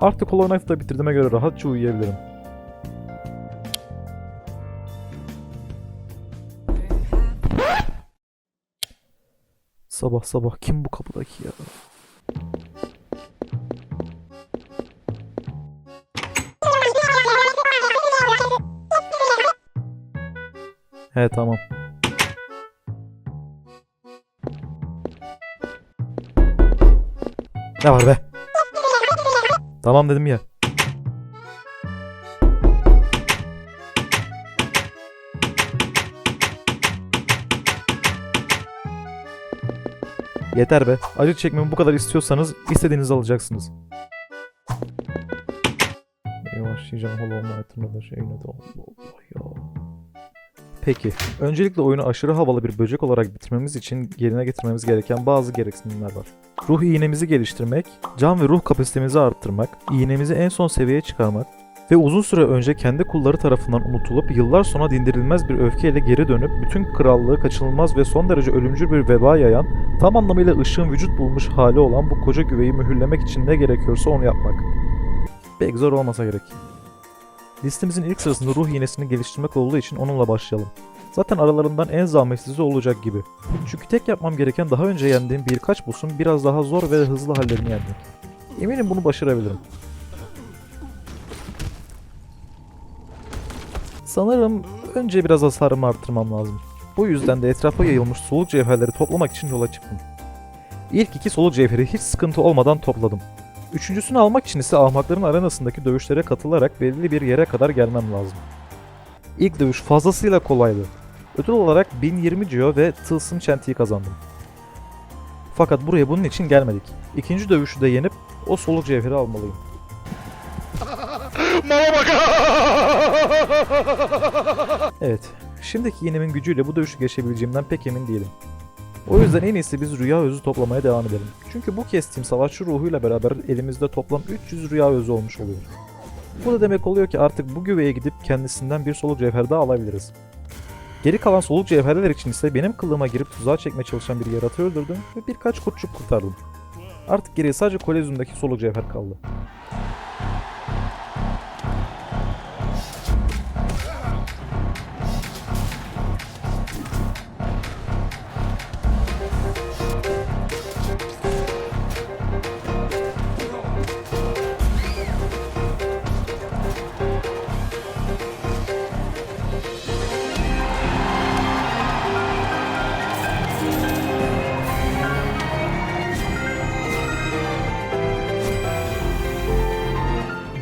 Artık Hollow Knight'ı da bitirdiğime göre rahatça uyuyabilirim. Sabah sabah kim bu kapıdaki ya? He tamam. Ne var be? Tamam dedim ya. Yeter be. Acı çekmemi bu kadar istiyorsanız istediğinizi alacaksınız. Başlayacağım Hollow Knight'ın da şeyine de Allah Allah ya. Peki, öncelikle oyunu aşırı havalı bir böcek olarak bitirmemiz için yerine getirmemiz gereken bazı gereksinimler var. Ruh iğnemizi geliştirmek, can ve ruh kapasitemizi arttırmak, iğnemizi en son seviyeye çıkarmak ve uzun süre önce kendi kulları tarafından unutulup yıllar sonra dindirilmez bir öfkeyle geri dönüp bütün krallığı kaçınılmaz ve son derece ölümcül bir veba yayan, tam anlamıyla ışığın vücut bulmuş hali olan bu koca güveyi mühürlemek için ne gerekiyorsa onu yapmak. Pek zor olmasa gerek. Listemizin ilk sırasında ruh iğnesini geliştirmek olduğu için onunla başlayalım. Zaten aralarından en zahmetsizi olacak gibi. Çünkü tek yapmam gereken daha önce yendiğim birkaç boss'un biraz daha zor ve hızlı hallerini yenmek. Eminim bunu başarabilirim. Sanırım önce biraz hasarımı arttırmam lazım. Bu yüzden de etrafa yayılmış soluk cevherleri toplamak için yola çıktım. İlk iki soluk cevheri hiç sıkıntı olmadan topladım. Üçüncüsünü almak için ise ahmakların arenasındaki dövüşlere katılarak belirli bir yere kadar gelmem lazım. İlk dövüş fazlasıyla kolaydı. Ödül olarak 1020 Geo ve Tılsım Çentiği kazandım. Fakat buraya bunun için gelmedik. İkinci dövüşü de yenip o soluk cevheri almalıyım. Mama bak. Evet, şimdiki iğnemin gücüyle bu dövüşü geçebileceğimden pek emin değilim. O yüzden en iyisi biz rüya özü toplamaya devam edelim. Çünkü bu kestiğim savaşçı ruhuyla beraber elimizde toplam 300 rüya özü olmuş oluyor. Bu da demek oluyor ki artık bu güveye gidip kendisinden bir soluk cevher daha alabiliriz. Geri kalan soluk cevherler için ise benim kılığıma girip tuzağa çekmeye çalışan bir yaratığı öldürdüm ve birkaç kurtçuk kurtardım. Artık geriye sadece kolezyumdaki soluk cevher kaldı.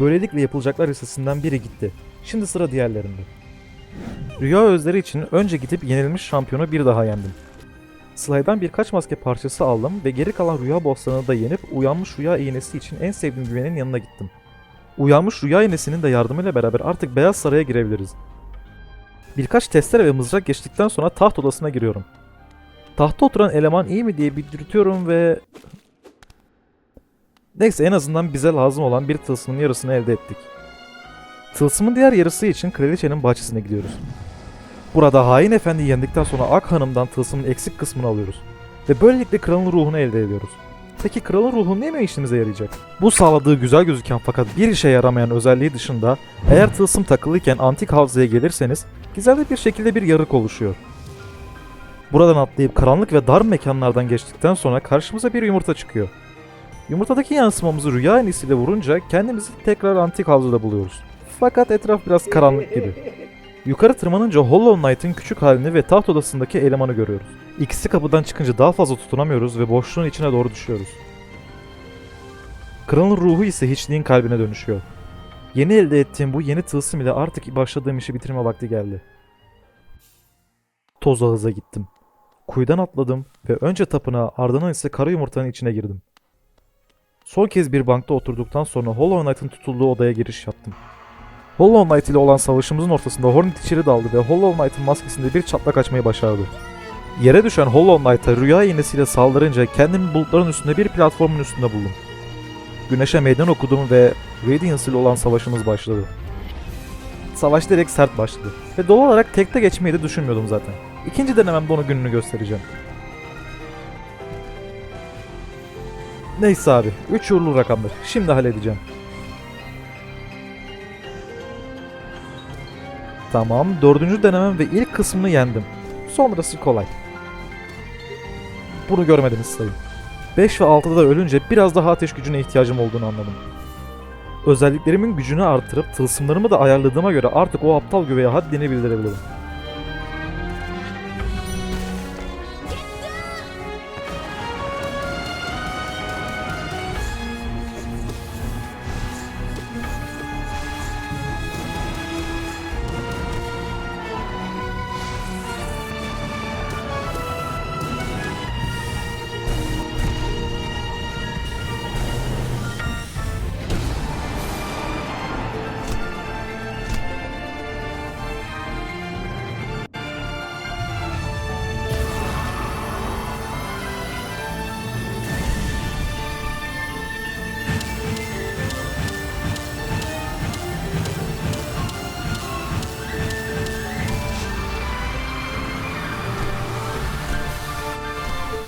Böylelikle yapılacaklar listesinden biri gitti. Şimdi sıra diğerlerinde. Rüya özleri için önce gidip yenilmiş şampiyonu bir daha yendim. Slay'dan birkaç maske parçası aldım ve geri kalan rüya bosslarını da yenip uyanmış rüya iğnesi için en sevdiğim güvenin yanına gittim. Uyanmış rüya iğnesinin de yardımıyla beraber artık Beyaz Saray'a girebiliriz. Birkaç testere ve mızrak geçtikten sonra taht odasına giriyorum. Tahta oturan eleman iyi mi diye bir dürtüyorum ve Neyse en azından bize lazım olan bir tılsımın yarısını elde ettik. Tılsımın diğer yarısı için kraliçenin bahçesine gidiyoruz. Burada hain efendiyi yendikten sonra Ak Hanım'dan tılsımın eksik kısmını alıyoruz. Ve böylelikle kralın ruhunu elde ediyoruz. Peki kralın ruhu ne mi işimize yarayacak? Bu sağladığı güzel gözüken fakat bir işe yaramayan özelliği dışında eğer tılsım takılıyken antik havzaya gelirseniz gizemli bir şekilde bir yarık oluşuyor. Buradan atlayıp karanlık ve dar mekanlardan geçtikten sonra karşımıza bir yumurta çıkıyor. Yumurtadaki yansımamızı rüya enisiyle vurunca kendimizi tekrar antik havzada buluyoruz. Fakat etraf biraz karanlık gibi. Yukarı tırmanınca Hollow Knight'ın küçük halini ve taht odasındaki elemanı görüyoruz. İkisi kapıdan çıkınca daha fazla tutunamıyoruz ve boşluğun içine doğru düşüyoruz. Kralın ruhu ise hiçliğin kalbine dönüşüyor. Yeni elde ettiğim bu yeni tılsım ile artık başladığım işi bitirme vakti geldi. Toz ağıza gittim. Kuyudan atladım ve önce tapınağa ardından ise kara yumurtanın içine girdim. Son kez bir bankta oturduktan sonra Hollow Knight'ın tutulduğu odaya giriş yaptım. Hollow Knight ile olan savaşımızın ortasında Hornet içeri daldı ve Hollow Knight'ın maskesinde bir çatlak açmayı başardı. Yere düşen Hollow Knight'a rüya iğnesiyle saldırınca kendimi bulutların üstünde bir platformun üstünde buldum. Güneşe meydan okudum ve Radiance ile olan savaşımız başladı. Savaş direkt sert başladı ve doğal olarak tekte geçmeyi de düşünmüyordum zaten. İkinci denememde onu gününü göstereceğim. Neyse abi. 3 uğurlu rakamdır. Şimdi halledeceğim. Tamam. Dördüncü denemem ve ilk kısmını yendim. Sonrası kolay. Bunu görmediniz sayın. 5 ve 6'da da ölünce biraz daha ateş gücüne ihtiyacım olduğunu anladım. Özelliklerimin gücünü artırıp tılsımlarımı da ayarladığıma göre artık o aptal güveye haddini bildirebilirim.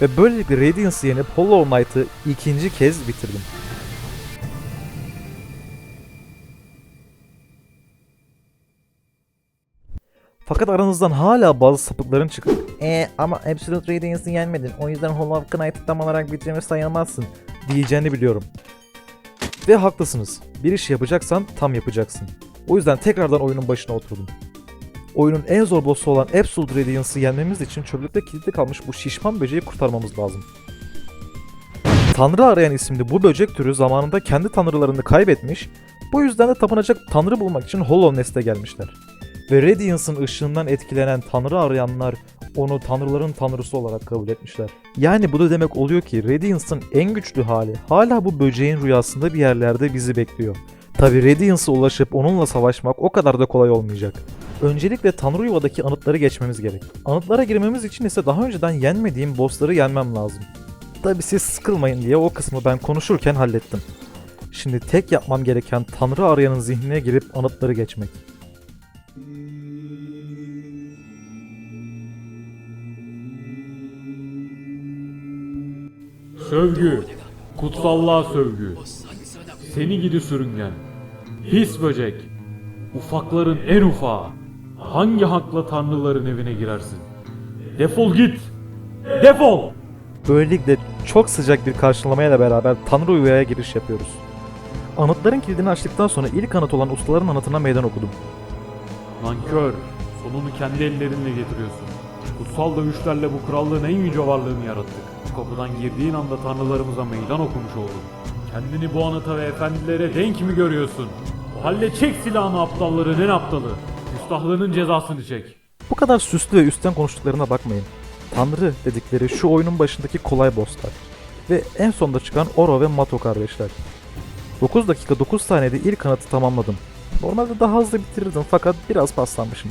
Ve böylelikle Radiance'ı yenip Hollow Knight'ı ikinci kez bitirdim. Fakat aranızdan hala bazı sapıkların çıkıp Ee ama Absolute Radiance'ı yenmedin. O yüzden Hollow Knight'ı tam olarak bitirmiş sayılmazsın. diyeceğini biliyorum. Ve haklısınız. Bir iş yapacaksan tam yapacaksın. O yüzden tekrardan oyunun başına oturdum. Oyunun en zor boss'u olan Absolute Radiance'ı yenmemiz için çöplükte kilitli kalmış bu şişman böceği kurtarmamız lazım. Tanrı arayan isimli bu böcek türü zamanında kendi tanrılarını kaybetmiş, bu yüzden de tapınacak tanrı bulmak için Hollow Nest'e gelmişler. Ve Radiance'ın ışığından etkilenen tanrı arayanlar onu tanrıların tanrısı olarak kabul etmişler. Yani bu da demek oluyor ki Radiance'ın en güçlü hali hala bu böceğin rüyasında bir yerlerde bizi bekliyor. Tabi Radiance'a ulaşıp onunla savaşmak o kadar da kolay olmayacak. Öncelikle Tanrı Yuva'daki anıtları geçmemiz gerek. Anıtlara girmemiz için ise daha önceden yenmediğim bossları yenmem lazım. Tabi siz sıkılmayın diye o kısmı ben konuşurken hallettim. Şimdi tek yapmam gereken Tanrı arayanın zihnine girip anıtları geçmek. Sövgü, kutsallığa sövgü. Seni gidi sürüngen. Pis böcek. Ufakların en ufağı. Hangi hakla tanrıların evine girersin? Defol git. Defol. Böylelikle çok sıcak bir karşılamayla beraber Tanrı Yuva'ya giriş yapıyoruz. Anıtların kilidini açtıktan sonra ilk anıt olan ustaların anıtına meydan okudum. Nankör. Sonunu kendi ellerinle getiriyorsun. Kutsal dövüşlerle bu krallığın en yüce varlığını yarattık. Bu kapıdan girdiğin anda tanrılarımıza meydan okumuş oldun. Kendini bu anıta ve efendilere denk mi görüyorsun? O halde çek silahını aptalların en aptalı. Küstahlığının cezasını çek. Bu kadar süslü ve üstten konuştuklarına bakmayın. Tanrı dedikleri şu oyunun başındaki kolay bosslar. Ve en sonda çıkan Oro ve Mato kardeşler. 9 dakika 9 saniyede ilk anıtı tamamladım. Normalde daha hızlı bitirirdim fakat biraz paslanmışım.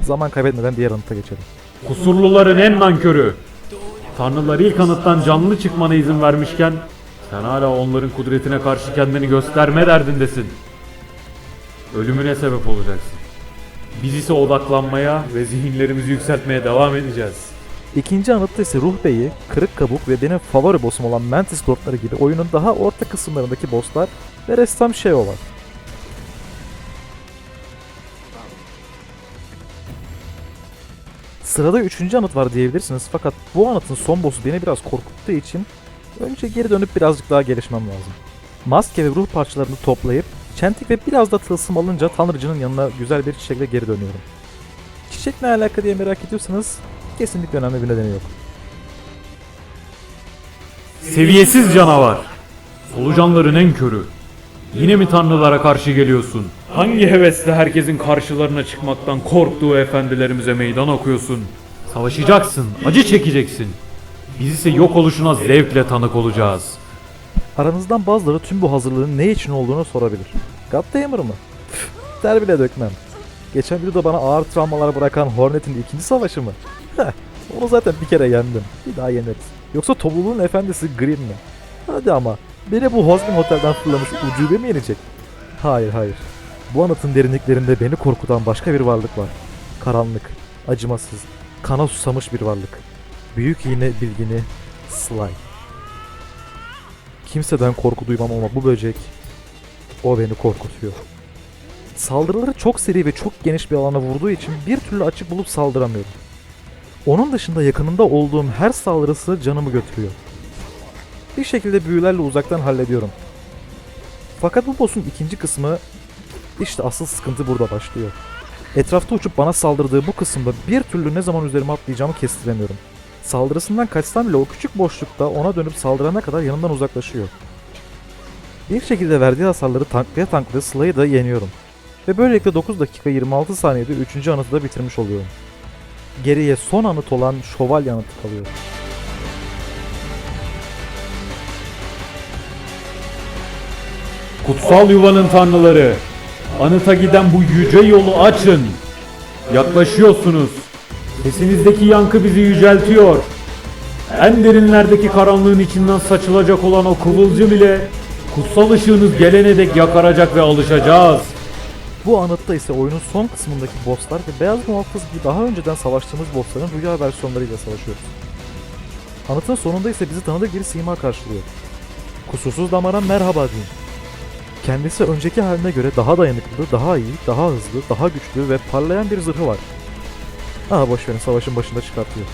Zaman kaybetmeden diğer anıta geçelim. Kusurluların en nankörü. Tanrılar ilk anıttan canlı çıkmana izin vermişken sen hala onların kudretine karşı kendini gösterme derdindesin. Ölümüne sebep olacaksın. Biz ise odaklanmaya ve zihinlerimizi yükseltmeye devam edeceğiz. İkinci anıtta ise Ruh Bey'i, Kırık Kabuk ve benim favori boss'um olan Mantis Lord'ları gibi oyunun daha orta kısımlarındaki bosslar ve ressam Sheo var. Sırada üçüncü anıt var diyebilirsiniz fakat bu anıtın son boss'u beni biraz korkuttuğu için önce geri dönüp birazcık daha gelişmem lazım. Maske ve ruh parçalarını toplayıp çentik ve biraz da tılsım alınca tanrıcının yanına güzel bir çiçekle geri dönüyorum. Çiçek ne alaka diye merak ediyorsanız kesinlikle önemli bir nedeni yok. Seviyesiz canavar. Solucanların en körü. Yine mi tanrılara karşı geliyorsun? Hangi hevesle herkesin karşılarına çıkmaktan korktuğu efendilerimize meydan okuyorsun? Savaşacaksın, acı çekeceksin. Biz ise yok oluşuna zevkle tanık olacağız. Aranızdan bazıları tüm bu hazırlığın ne için olduğunu sorabilir. Goddamer mı? Püf, Der bile dökmem. Geçen videoda bana ağır travmalar bırakan Hornet'in ikinci savaşı mı? Heh, onu zaten bir kere yendim. Bir daha yeneriz. Yoksa topluluğun efendisi Green mi? Hadi ama. Beni bu Hosmin Hotel'den fırlamış ucube mi yenecek? Hayır hayır. Bu anıtın derinliklerinde beni korkutan başka bir varlık var. Karanlık, acımasız, kana susamış bir varlık. Büyük iğne bilgini Sly. Kimseden korku duymam ama bu böcek o beni korkutuyor. Saldırıları çok seri ve çok geniş bir alana vurduğu için bir türlü açık bulup saldıramıyorum. Onun dışında yakınında olduğum her saldırısı canımı götürüyor. Bir şekilde büyülerle uzaktan hallediyorum. Fakat bu boss'un ikinci kısmı işte asıl sıkıntı burada başlıyor. Etrafta uçup bana saldırdığı bu kısımda bir türlü ne zaman üzerime atlayacağımı kestiremiyorum. Saldırısından kaçsam bile o küçük boşlukta ona dönüp saldırana kadar yanından uzaklaşıyor. Bir şekilde verdiği hasarları tanklaya tanklaya Slay'ı da yeniyorum. Ve böylelikle 9 dakika 26 saniyede 3. anıtı da bitirmiş oluyorum. Geriye son anıt olan şövalye anıtı kalıyor. Kutsal yuvanın tanrıları, anıta giden bu yüce yolu açın. Yaklaşıyorsunuz. Sesinizdeki yankı bizi yüceltiyor. En derinlerdeki karanlığın içinden saçılacak olan o kıvılcım ile kutsal ışığınız gelene dek yakaracak ve alışacağız. Bu anıtta ise oyunun son kısmındaki bosslar ve Beyaz Muhafız gibi daha önceden savaştığımız bossların rüya versiyonlarıyla savaşıyoruz. Anıtın sonunda ise bizi tanıdık bir sima karşılıyor. Kusursuz damara merhaba deyin. Kendisi önceki haline göre daha dayanıklı, daha iyi, daha hızlı, daha güçlü ve parlayan bir zırhı var. Aha boşverin savaşın başında çıkartıyor.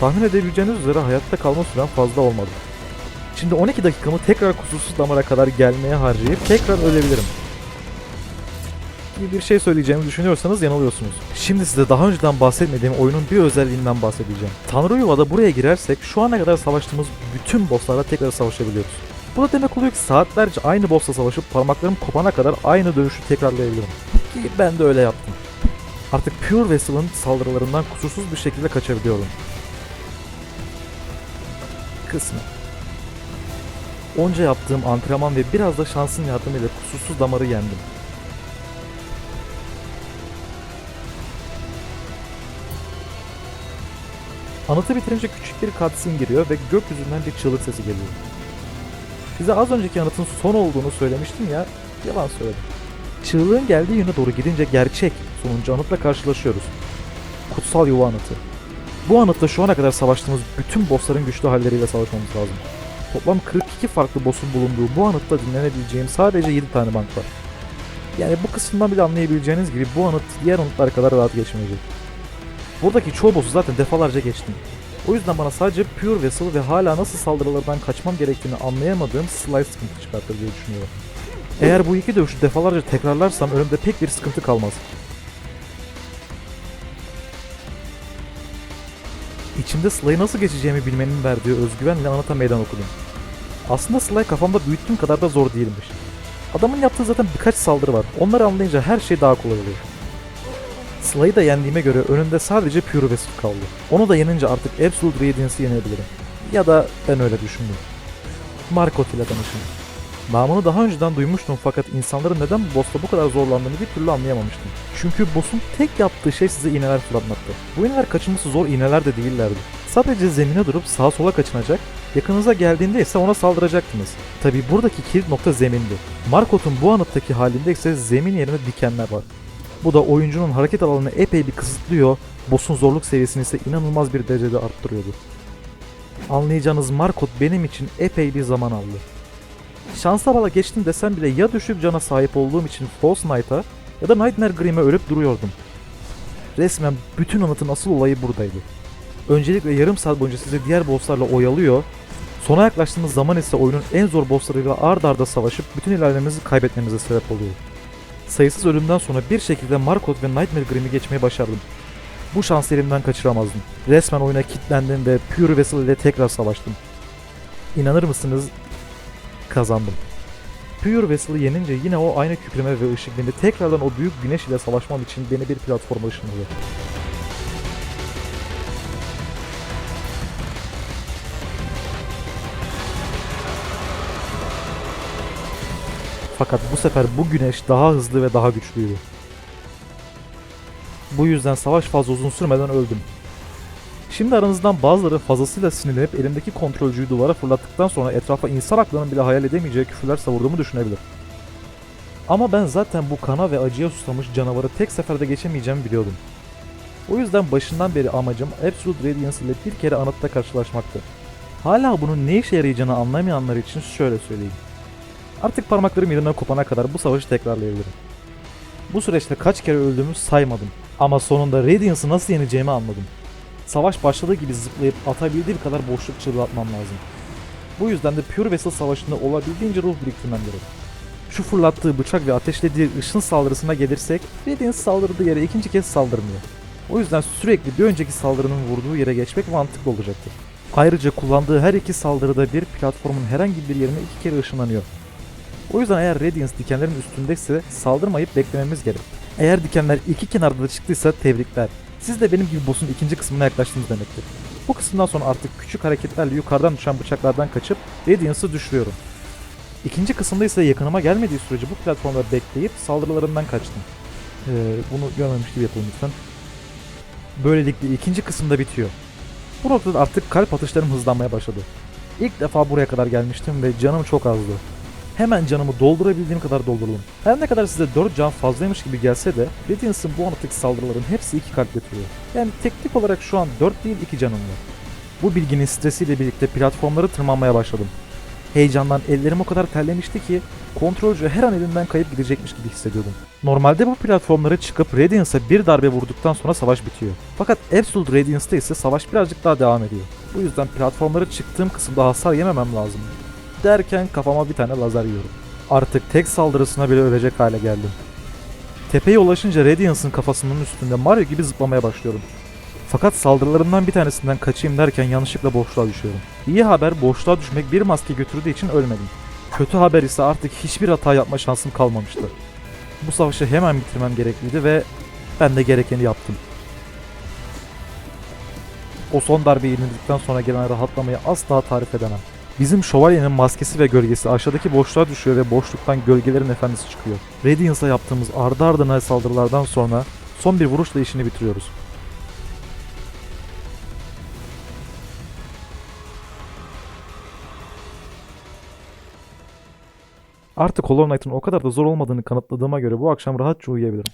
Tahmin edebileceğiniz üzere hayatta kalma süren fazla olmadı. Şimdi 12 dakikamı tekrar kusursuz damara kadar gelmeye harcayıp tekrar ölebilirim. Gibi bir şey söyleyeceğimi düşünüyorsanız yanılıyorsunuz. Şimdi size daha önceden bahsetmediğim oyunun bir özelliğinden bahsedeceğim. Tanrı Yuva'da buraya girersek şu ana kadar savaştığımız bütün bosslarla tekrar savaşabiliyoruz. Bu da demek oluyor ki saatlerce aynı bossla savaşıp parmaklarım kopana kadar aynı dövüşü tekrarlayabilirim. Ki ben de öyle yaptım. Artık Pure Vessel'ın saldırılarından kusursuz bir şekilde kaçabiliyorum. Kısmen. Onca yaptığım antrenman ve biraz da şansın yardımıyla kusursuz damarı yendim. Anıtı bitirince küçük bir cutscene giriyor ve gökyüzünden bir çığlık sesi geliyor. Size az önceki anıtın son olduğunu söylemiştim ya, yalan söyledim. Çığlığın geldiği yöne doğru gidince gerçek sonuncu anıtla karşılaşıyoruz. Kutsal Yuva Anıtı. Bu anıtta şu ana kadar savaştığımız bütün bossların güçlü halleriyle savaşmamız lazım. Toplam 42 farklı boss'un bulunduğu bu anıtta dinlenebileceğim sadece 7 tane bank var. Yani bu kısımdan bile anlayabileceğiniz gibi bu anıt diğer anıtlar kadar rahat geçmeyecek. Buradaki çoğu boss'u zaten defalarca geçtim. O yüzden bana sadece Pure Vessel ve hala nasıl saldırılardan kaçmam gerektiğini anlayamadığım Slice sıkıntı çıkartır diye düşünüyorum. Eğer bu iki dövüşü defalarca tekrarlarsam önümde pek bir sıkıntı kalmaz. İçimde Slay'ı nasıl geçeceğimi bilmenin verdiği özgüvenle anıta meydan okudum. Aslında Sly kafamda büyüttüğüm kadar da zor değilmiş. Adamın yaptığı zaten birkaç saldırı var. Onları anlayınca her şey daha kolay oluyor. Slay'ı da yendiğime göre önümde sadece Pure Vessel kaldı. Onu da yenince artık Absolute Radiance'ı yenebilirim. Ya da ben öyle düşündüm. Markot ile tanışın. Namını daha önceden duymuştum fakat insanların neden bu boss'ta bu kadar zorlandığını bir türlü anlayamamıştım. Çünkü boss'un tek yaptığı şey size iğneler fırlatmaktı. Bu iğneler kaçınması zor iğneler de değillerdi. Sadece zemine durup sağa sola kaçınacak, yakınıza geldiğinde ise ona saldıracaktınız. Tabi buradaki kilit nokta zemindi. Markot'un bu anıttaki halinde ise zemin yerine dikenler var. Bu da oyuncunun hareket alanını epey bir kısıtlıyor, boss'un zorluk seviyesini ise inanılmaz bir derecede arttırıyordu. Anlayacağınız Markot benim için epey bir zaman aldı. Şansa bala geçtim desem bile ya düşük cana sahip olduğum için False Knight'a ya da Nightmare Grim'e ölüp duruyordum. Resmen bütün anıtın asıl olayı buradaydı. Öncelikle yarım saat boyunca sizi diğer bosslarla oyalıyor, sona yaklaştığınız zaman ise oyunun en zor bosslarıyla ard arda savaşıp bütün ilerlemenizi kaybetmenize sebep oluyor. Sayısız ölümden sonra bir şekilde Markot ve Nightmare Grim'i geçmeyi başardım. Bu şansı elimden kaçıramazdım. Resmen oyuna kilitlendim ve Pure Vessel ile tekrar savaştım. İnanır mısınız kazandım. Pure Vessel'ı yenince yine o aynı kükreme ve ışık beni tekrardan o büyük güneş ile savaşmam için beni bir platforma ışınladı. Fakat bu sefer bu güneş daha hızlı ve daha güçlüydü. Bu yüzden savaş fazla uzun sürmeden öldüm. Şimdi aranızdan bazıları fazlasıyla sinirlenip elimdeki kontrolcüyü duvara fırlattıktan sonra etrafa insan aklının bile hayal edemeyeceği küfürler savurduğumu düşünebilir. Ama ben zaten bu kana ve acıya susamış canavarı tek seferde geçemeyeceğimi biliyordum. O yüzden başından beri amacım Absolute Radiance ile bir kere anıtta karşılaşmaktı. Hala bunun ne işe yarayacağını anlamayanlar için şöyle söyleyeyim. Artık parmaklarım yerinden kopana kadar bu savaşı tekrarlayabilirim. Bu süreçte kaç kere öldüğümü saymadım. Ama sonunda Radiance'ı nasıl yeneceğimi anladım. Savaş başladığı gibi zıplayıp atabildiğim kadar boşluk çığlığı lazım. Bu yüzden de Pure Vessel savaşında olabildiğince ruh biriktirmem gerek. Şu fırlattığı bıçak ve ateşlediği ışın saldırısına gelirsek Radiance saldırdığı yere ikinci kez saldırmıyor. O yüzden sürekli bir önceki saldırının vurduğu yere geçmek mantıklı olacaktır. Ayrıca kullandığı her iki saldırıda bir platformun herhangi bir yerine iki kere ışınlanıyor. O yüzden eğer Radiance dikenlerin üstündeyse saldırmayıp beklememiz gerek. Eğer dikenler iki kenarda da çıktıysa tebrikler. Siz de benim gibi boss'un ikinci kısmına yaklaştınız demektir. Bu kısımdan sonra artık küçük hareketlerle yukarıdan düşen bıçaklardan kaçıp Radiance'ı düşürüyorum. İkinci kısımda ise yakınıma gelmediği sürece bu platformda bekleyip saldırılarından kaçtım. Ee, bunu görmemiş gibi yapalım lütfen. Böylelikle ikinci kısımda bitiyor. Bu noktada artık kalp atışlarım hızlanmaya başladı. İlk defa buraya kadar gelmiştim ve canım çok azdı. Hemen canımı doldurabildiğim kadar doldurdum. Her ne kadar size 4 can fazlaymış gibi gelse de Radiance'ın bu anıtaki saldırıların hepsi 2 kalp götürüyor. Yani teknik olarak şu an 4 değil 2 canım var. Bu bilginin stresiyle birlikte platformları tırmanmaya başladım. Heyecandan ellerim o kadar terlemişti ki kontrolcü her an elimden kayıp gidecekmiş gibi hissediyordum. Normalde bu platformlara çıkıp Radiance'a bir darbe vurduktan sonra savaş bitiyor. Fakat Absolute Radiance'da ise savaş birazcık daha devam ediyor. Bu yüzden platformlara çıktığım kısımda hasar yememem lazım. Derken kafama bir tane lazer yiyorum. Artık tek saldırısına bile ölecek hale geldim. Tepeye ulaşınca Radiance'ın kafasının üstünde Mario gibi zıplamaya başlıyorum. Fakat saldırılarından bir tanesinden kaçayım derken yanlışlıkla boşluğa düşüyorum. İyi haber boşluğa düşmek bir maske götürdüğü için ölmedim. Kötü haber ise artık hiçbir hata yapma şansım kalmamıştı. Bu savaşı hemen bitirmem gerekliydi ve ben de gerekeni yaptım. O son darbeyi yenildikten sonra gelen rahatlamayı asla tarif edemem. Bizim şövalyenin maskesi ve gölgesi aşağıdaki boşluğa düşüyor ve boşluktan gölgelerin efendisi çıkıyor. Radiance'a yaptığımız ardı ardına saldırılardan sonra son bir vuruşla işini bitiriyoruz. Artık Hollow Knight'ın o kadar da zor olmadığını kanıtladığıma göre bu akşam rahatça uyuyabilirim.